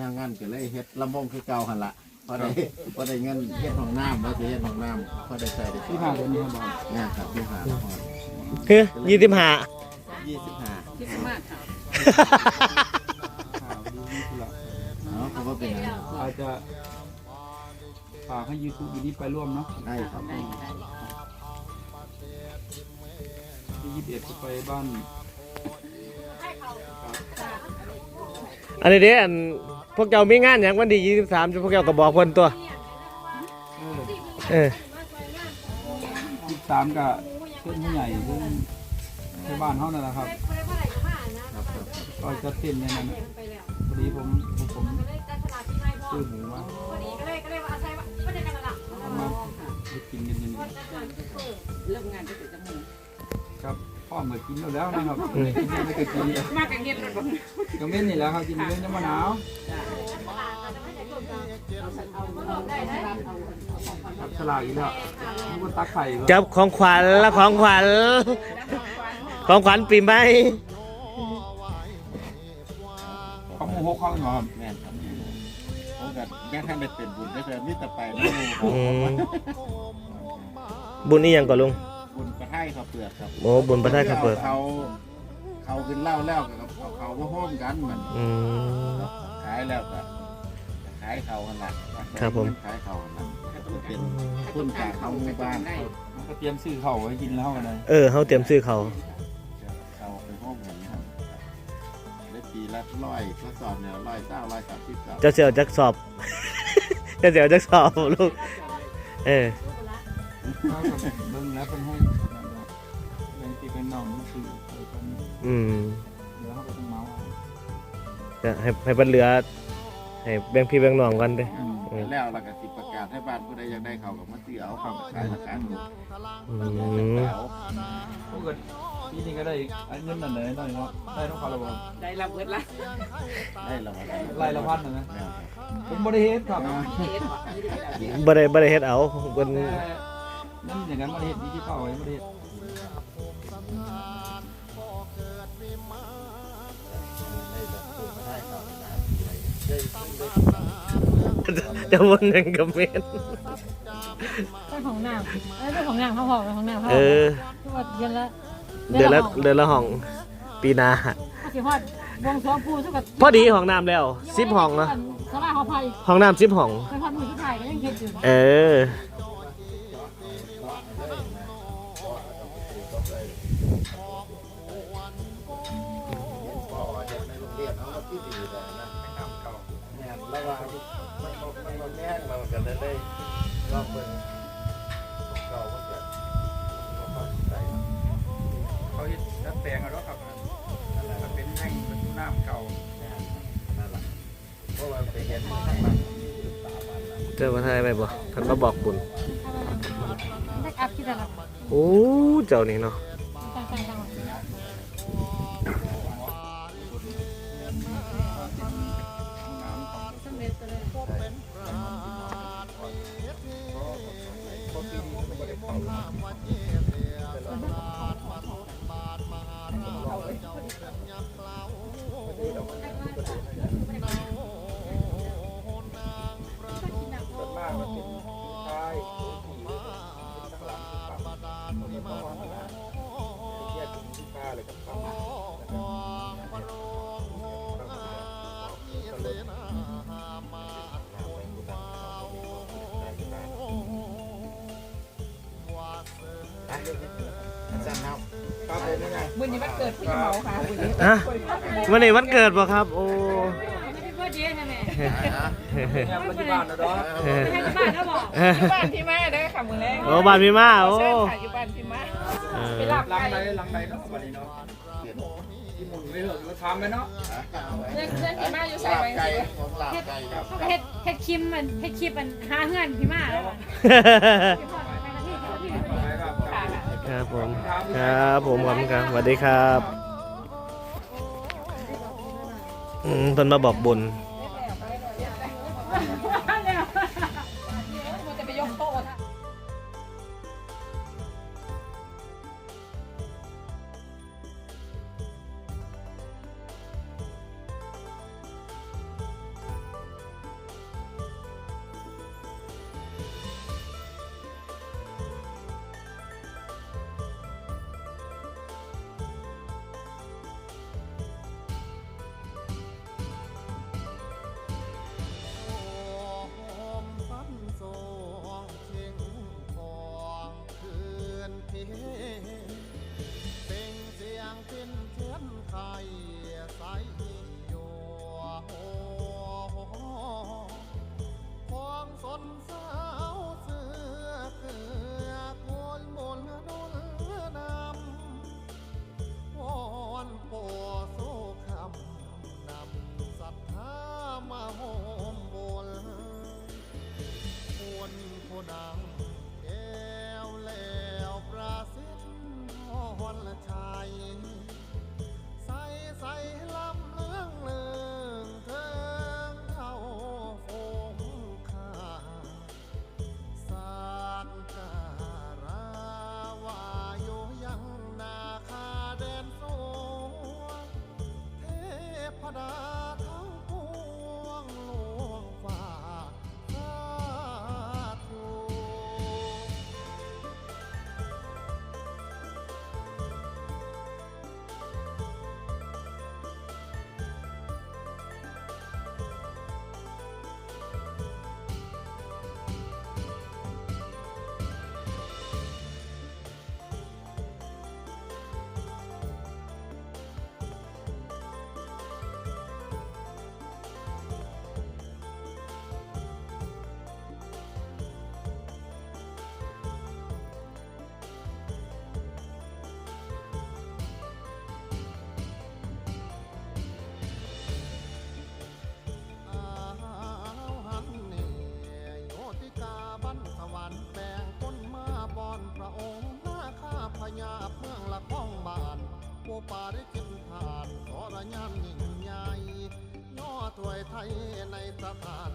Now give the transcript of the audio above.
ทางงานก็เลยเฮ็ดลำวงคือเก่าหั่นละพอได้พอได้เงินเฮ็ดห้องน้ำแล้วสิเฮ็ดห้องน้ำพอได้ใส่ได้ที่ผ่านเดือนนี้ครับบอลงานครับที่หาพอคือยี่สิบห้ายี่สิบห้าข่าวดีนี่คือละเนาะเพราะว่าเป็นหยังอาจจะฝากให้ยูทูบวินี้ไปร่วมเนาะได้ครับที่ยี่สิบเอ็ดจะไปบ้าน อันนี้เด้อัน พวกเจ้ามีงานอย่างวันที่ยี่สิบสามพวกเจ้าก็บอกคนตัวเออเออยี่สิบสามกับเพื่อนผู้ใหญ่เพื่อนในบ้านเขานั่นแหละครับครับครับก็จะเต้นในนั้นน่ะพอดีผมผมผมซื้อหมูมาเอามาไปกินกันอย่างนี้เริ่มงานจะถึงจะหมูครับพ่อเหมือนกินแล้วแล้วนะครับไม่กินไม่เคยกินเลยมากกันเงียบเลยบอกก็เม่นนี่แหล้วครับกินเรื่องน้ำมะนาว ครับฉลากอีกแล้วนี่ว่าตักไข่เหรอจับของขวัญและของขวัญของขวัญปีใหม่เขาโมโหเขาเหอครับแม่นครับผมก็ยังท่านได้เป็นบุญได้แต่มิตรไปนะอืมบุญนี่ยังก่อนลุงบุญประไทยข้าวเปลือกครับโอ้บุญประทายข้าเปลือกเขาเขาขึ้นเหล้าแล้วกับเขาเขามาโฮมกันมือนอืมขายแล้วก็ขายเขาหันละครับผม ขายเขาหันละก็เป็นทุนจากเขาหมู่บ้านเขามันก็เตรียมซื้อเขาไว้กินแล้วกันเลยเออเขาเตรียมซื้อเขา เขาไปห้องกันครับได้ปีละร้อยทดสอบเนี่ยร้อยเก้าร้อยสามสิบสามเจ้าเสี่ยวจักสอบ เจ้าเสี่ยวจักสอบลูก เออ เขาก็เบิ่งแล้วเป็นให้เป็นตีเป็นน้องมันคือไปเป็นอืมแล้วเขาก็ต้องเมาเอา จะให้ให้เป็นเหลือ ให้แบ่งพี่แบ่งน้องกันเด้อืมแล้วเราก็สิประกาศให้บ้านผู้ใดอยากได้เขากับมาซื้อเอาเขาขายราคาถูกอืมแล้วพวกกันปีนี้ก็ได้อันเงินนั่นเลยหน่อยเนาะได้ต้องเขาละบ่ได้รับเบิดละได้ละวันไล่ละพันนะนะแล้วผมบริเฮ็ดครับเฮ็ดว่ะนี่ได้แล้วบ่ได้บ่ได้เฮ็ดเอาเพิ่นแต่นั่นอย่างนั้นบริเฮ็ดดิจิทัลไว้บริเฮ็ด จะวนหนึ่งกับเมนเจ้าของน้ำเอ้ยเจ้าของน้ำเขาบอกเจ้าของน้ำเขาเออทุกวันเดือนละเดือนละเดือนละห้องปีหนาเขาสิฮอดวงสองปูทุกวันพอดีห้องน้ำแล้วสิบห้องเนาะสลาเขาพายห้องน้ำสิบห้อง ไปพอดมือที่ถ่ายก็ยังเห็นอยู่เออพ่อ มันมันแน่นมันเลยได้รอบเบิ่งเขามันจะเขาใส่เขาเฮ็ดดัดแปลงเอาแล้วครับมันเป็นแห่งเป็นน้ำเก่านั่นแหละเพราะว่าไปเห็นทั้งมันสามวันแล้วเจอมาทายไปบ่ท่านมาบอกบุญโอ้เจ้านี่เนาะ ครับผมไม่ไงมือนี้วันเกิดพี่เมาค่ะมือนี้ฮะวันนี้วันเกิดบ่ครับ โอ้ไม่ได้เพื่อเจ๊นะแม่เนี่ยปัจจุบันนะดอกเออไม่ให้ที่บ้านเขาบอกบ้านพี่แมาเด้ค่ะมือแรกโอ้บ้านพี่มาโอ้เชิญค่ะอยู่บ้านพี่มาเออไปรับหลังไก่ใดหลังใดเนาะวันนี้เนาะที่หมุนไม่เหรอทำไปเนาะเพื่อนเพื่อนพี่มาอยู่ใส่ไว้ไก่สิผมลาบไก่เขาก็เฮ็ดเฮ็ดคลิปมันเฮ็ดคลิปมันหาเงินพี่มาแล้ว ครับผมครับผมขอบคุณครับสวัสดีครับอืมเพิ่นมาบอกบน ปาริกินผาดขอระยำยิ่งใหญ่ย่อถวยไทยในสถาน